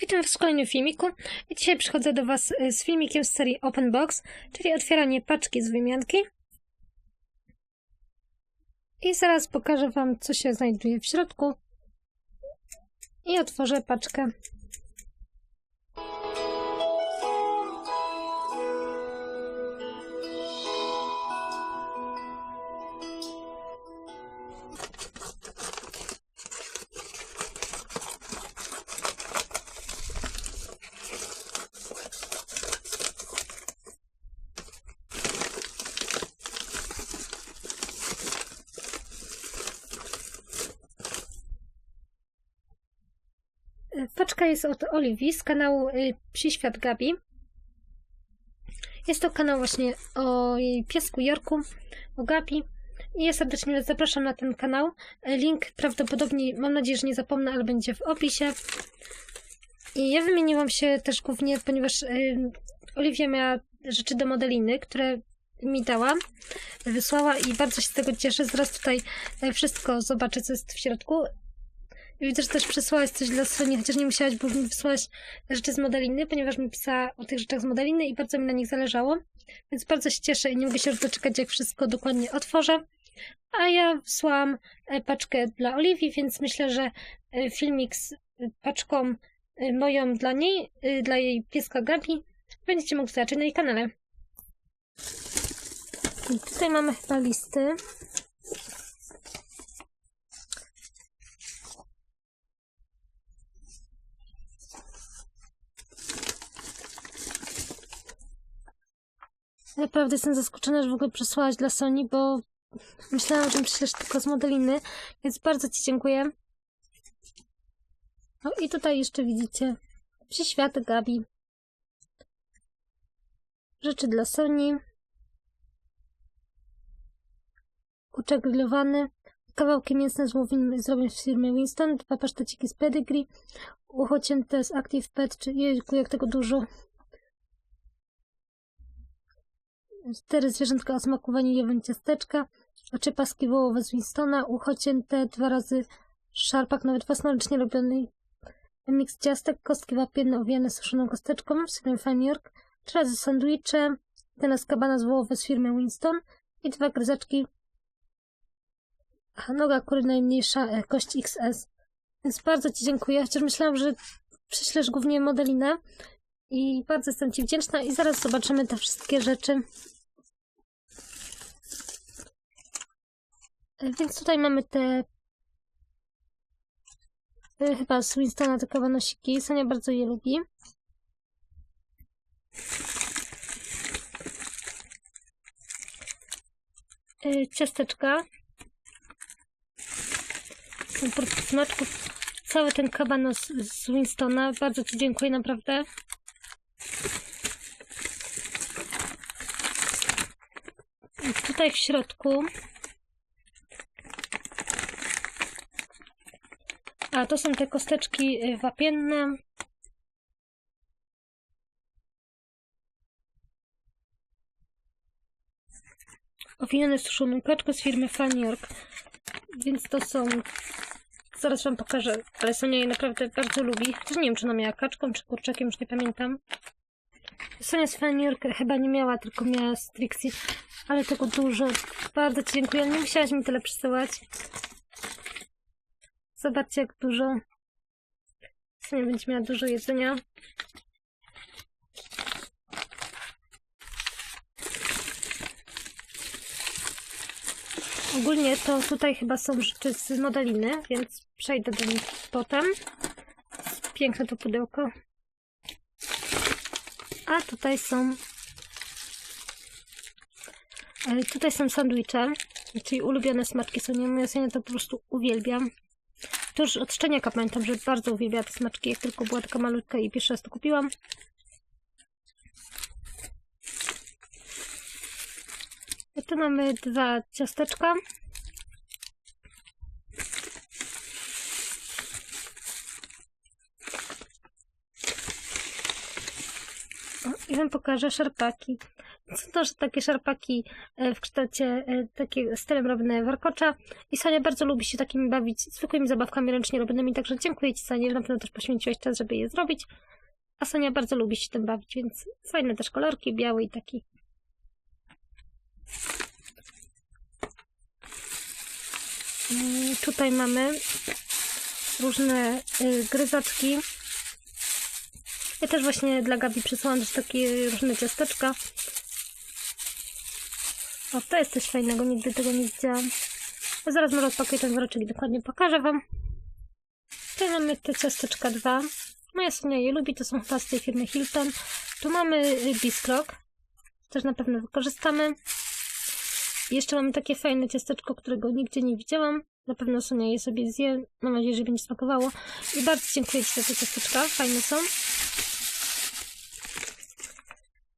Witam w kolejnym filmiku. Dzisiaj przychodzę do Was y, z filmikiem z serii Open Box, czyli otwieranie paczki z wymianki. I zaraz pokażę Wam, co się znajduje w środku. I otworzę paczkę. Paczka jest od Oliwii z kanału y, Psi Gabi. Jest to kanał właśnie o piesku Jorku, o Gabi. I ja serdecznie zapraszam na ten kanał. Y, Link prawdopodobnie, mam nadzieję, że nie zapomnę, ale będzie w opisie. I ja wymieniłam się też głównie, ponieważ y, Oliwia miała rzeczy do modeliny, które mi dała, wysłała i bardzo się z tego cieszę. Zaraz tutaj wszystko zobaczę, co jest w środku. Widzę, że też przesłałaś coś dla Soni, chociaż nie musiałaś, bo mi wysłałaś rzeczy z modeliny, ponieważ mi pisała o tych rzeczach z modeliny i bardzo mi na nich zależało. Więc bardzo się cieszę i nie mogę się już doczekać, jak wszystko dokładnie otworzę. A ja wysłałam e, paczkę dla Oliwii, więc myślę, że e, filmik z e, paczką moją dla niej, dla jej pieska Gabi, będziecie mogli zobaczyć na jej kanale. I tutaj mamy chyba listy. Naprawdę jestem zaskoczona, że w ogóle przesłałaś dla Sony, bo myślałam, że prześlesz tylko z modeliny, więc bardzo Ci dziękuję. No i tutaj jeszcze widzicie Psi Świat Gabi. Rzeczy dla Sony. Kurczak grillowany. Kawałki mięsne z wołowiny zrobione z firmy Winston. Dwa paszteciki z pedigree. Ucho cięte z Active Pet. Czy, jejku, jak tego dużo. Cztery zwierzątka o smaku waniliowym ciasteczka, oczy paski wołowe z Winstona, ucho cięte dwa razy szarpak, nawet własnoręcznie robiony miks ciastek, kostki wapienne owijane suszoną kosteczką z firmy Fine York, trzy razy sandwicze, ten z kabana z wołowe z firmy Winston i dwa gryzaczki, a noga kury najmniejsza, e, kość XS. Więc bardzo Ci dziękuję, chociaż myślałam, że przyślesz głównie modelinę i bardzo jestem Ci wdzięczna i zaraz zobaczymy te wszystkie rzeczy. Więc tutaj mamy te e, chyba z Winstona te kawanosiki. Sonia bardzo je lubi. E, Ciasteczka. Są smaczków. Cały ten kabanos z Winstona. Bardzo Ci dziękuję, naprawdę. Tutaj w środku A to są te kosteczki y, wapienne. Owinione suszoną kaczką z firmy Fan York. Więc to są. Zaraz wam pokażę, ale Sonia je naprawdę bardzo lubi. Nie wiem, czy ona miała kaczką, czy kurczakiem, już nie pamiętam. Sonia z Fan York chyba nie miała, tylko miała z Trixie. Ale tego dużo. Bardzo Ci dziękuję. Nie musiałaś mi tyle przysyłać. Zobaczcie, jak dużo. Sonia będzie miała dużo jedzenia. Ogólnie to tutaj chyba są rzeczy z modeliny, więc przejdę do nich potem. Piękne to pudełko. A tutaj są e, Tutaj są sandwicze, czyli ulubione smaczki Sonia. Moja Sonia to po prostu uwielbiam. To już od szczeniaka pamiętam, że bardzo uwielbiała te smaczki, jak tylko była taka malutka i pierwszy raz to kupiłam. I tu mamy dwa ciasteczka. I wam pokażę szarpaki. Są to takie szarpaki e, w kształcie e, takie stylem robione warkocza i Sonia bardzo lubi się takimi bawić zwykłymi zabawkami ręcznie robionymi, także dziękuję Ci Sonia, na pewno też poświęciłaś czas, żeby je zrobić. A Sonia bardzo lubi się tym bawić, więc fajne też kolorki, biały i taki. Mm, Tutaj mamy różne y, gryzaczki. Ja też właśnie dla Gabi przysłałam też takie różne ciasteczka. O, to jest coś fajnego, nigdy tego nie widziałam. A zaraz może odpakuję ten woreczek i dokładnie pokażę Wam. Tutaj mamy te ciasteczka dwa. Moja Sonia je lubi, to są chyba z tej firmy Hilton. Tu mamy Biskrok. Też na pewno wykorzystamy. I jeszcze mamy takie fajne ciasteczko, którego nigdzie nie widziałam. Na pewno Sonia je sobie zje. Mam nadzieję, że będzie smakowało. I bardzo dziękuję Ci za te ciasteczka. Fajne są.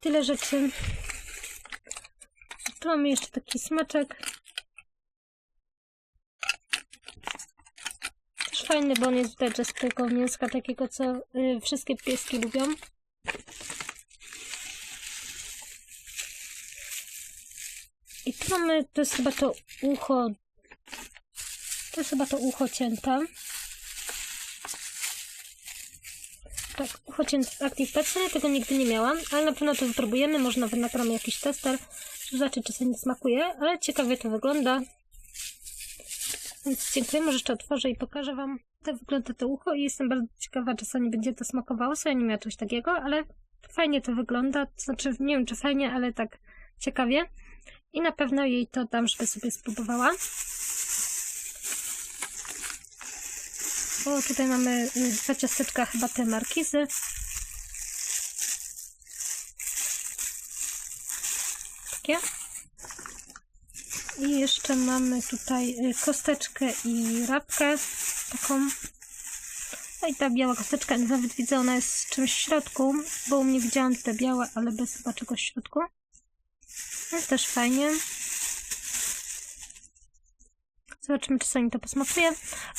Tyle rzeczy. Tu mamy jeszcze taki smaczek. Też fajny, bo on jest widać, z tego mięska takiego, co y, wszystkie pieski lubią. I tu mamy, to jest chyba to ucho, to jest chyba to ucho cięte. Tak, ucho cięte Active Pets, ja tego nigdy nie miałam, ale na pewno to wypróbujemy, nawet nagramy jakiś tester, żeby zobaczyć, czy sobie nie smakuje, ale ciekawie to wygląda. Więc dziękuję, może jeszcze otworzę i pokażę Wam. Tak wygląda to ucho i jestem bardzo ciekawa, czy sobie będzie to smakowało. Sobie nie miała czegoś takiego, ale fajnie to wygląda. Znaczy, nie wiem, czy fajnie, ale tak ciekawie. I na pewno jej to dam, żeby sobie spróbowała. O, tutaj mamy y, dwa ciasteczka, chyba te markizy. I jeszcze mamy tutaj y, kosteczkę i rabkę. Taką. No i ta biała kosteczka, nawet widzę, ona jest z czymś w środku, bo u mnie widziałam te białe, ale bez chyba czegoś w środku. Jest też fajnie. Zobaczymy, czy Soni to posmakuje.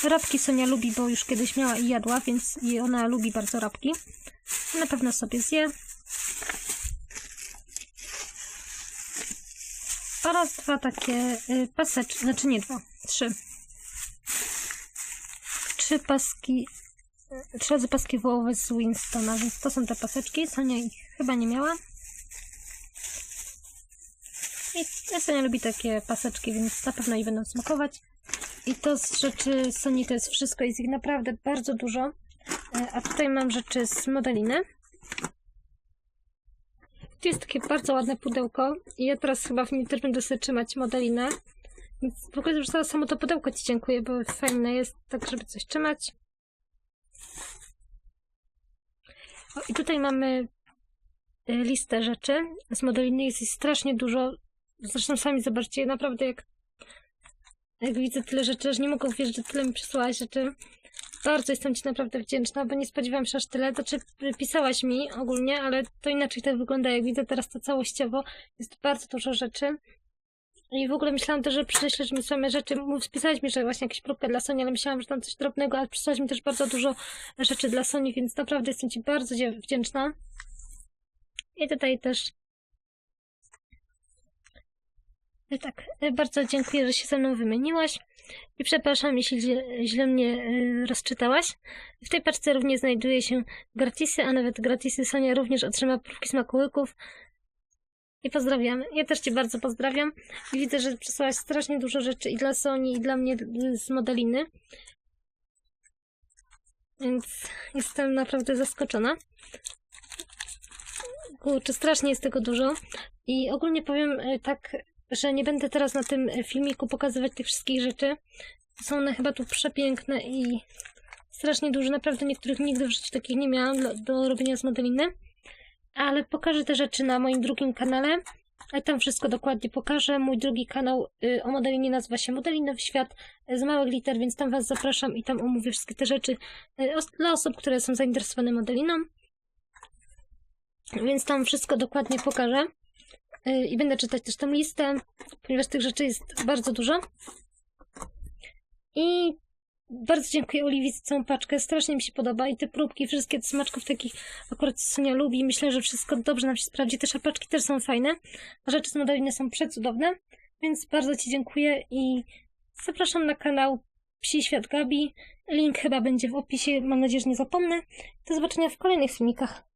Rabki Sonia lubi, bo już kiedyś miała i jadła, więc ona lubi bardzo rabki. Na pewno sobie zje. Oraz dwa takie y, paseczki, znaczy nie dwa, trzy. Trzy paski, y, trzy razy paski wołowe z Winstona, więc to są te paseczki. Sonia ich chyba nie miała. I Sonia lubi takie paseczki, więc na pewno jej będą smakować. I to z rzeczy Sony to jest wszystko, jest ich naprawdę bardzo dużo. E, A tutaj mam rzeczy z modeliny. Tu jest takie bardzo ładne pudełko i ja teraz chyba w nim też będę sobie trzymać modelinę. W ogóle już samo to pudełko Ci dziękuję, bo fajne jest tak, żeby coś trzymać. O, I tutaj mamy e, listę rzeczy z modeliny. Jest strasznie dużo. Zresztą sami zobaczcie, naprawdę jak jak widzę tyle rzeczy, że nie mogę uwierzyć, że tyle mi przysłałaś rzeczy. Bardzo jestem Ci naprawdę wdzięczna, bo nie spodziewałam się aż tyle. Znaczy, pisałaś mi ogólnie, ale to inaczej to wygląda. Jak widzę teraz to całościowo, jest bardzo dużo rzeczy. I w ogóle myślałam też, że przyślesz mi same rzeczy. Spisałaś mi, że właśnie jakieś próbkę dla Sony, ale myślałam, że tam coś drobnego, ale przysłałaś mi też bardzo dużo rzeczy dla Sony, więc naprawdę jestem Ci bardzo wdzięczna. I tutaj też E, Tak, e, bardzo dziękuję, że się ze mną wymieniłaś i przepraszam, jeśli źle, mnie e, rozczytałaś. W tej paczce również znajduje się gratisy, a nawet gratisy Sonia również otrzyma próbki smakołyków. I pozdrawiam. Ja też Cię bardzo pozdrawiam. I widzę, że przysłałaś strasznie dużo rzeczy i dla Soni, i dla mnie z modeliny. Więc jestem naprawdę zaskoczona. Kurczę, strasznie jest tego dużo. I ogólnie powiem y, tak, że nie będę teraz na tym filmiku pokazywać tych wszystkich rzeczy. Są one chyba tu przepiękne i strasznie duże. Naprawdę niektórych nigdy w życiu takich nie miałam do, do robienia z modeliny. Ale pokażę te rzeczy na moim drugim kanale. Ale tam wszystko dokładnie pokażę. Mój drugi kanał y, o modelinie nazywa się Modelinowy Świat y, z małych liter, więc tam Was zapraszam i tam omówię wszystkie te rzeczy y, dla osób, które są zainteresowane modeliną. Więc tam wszystko dokładnie pokażę. Y, I będę czytać też tą listę, ponieważ tych rzeczy jest bardzo dużo. I Bardzo dziękuję Oliwii za całą paczkę, strasznie mi się podoba i te próbki, wszystkie te smaczków takich akurat Sonia lubi. Myślę, że wszystko dobrze nam się sprawdzi. Te szapaczki też są fajne, a rzeczy z Modaliny są przecudowne, więc bardzo Ci dziękuję i zapraszam na kanał Psi Świat Gabi. Link chyba będzie w opisie, mam nadzieję, że nie zapomnę. Do zobaczenia w kolejnych filmikach.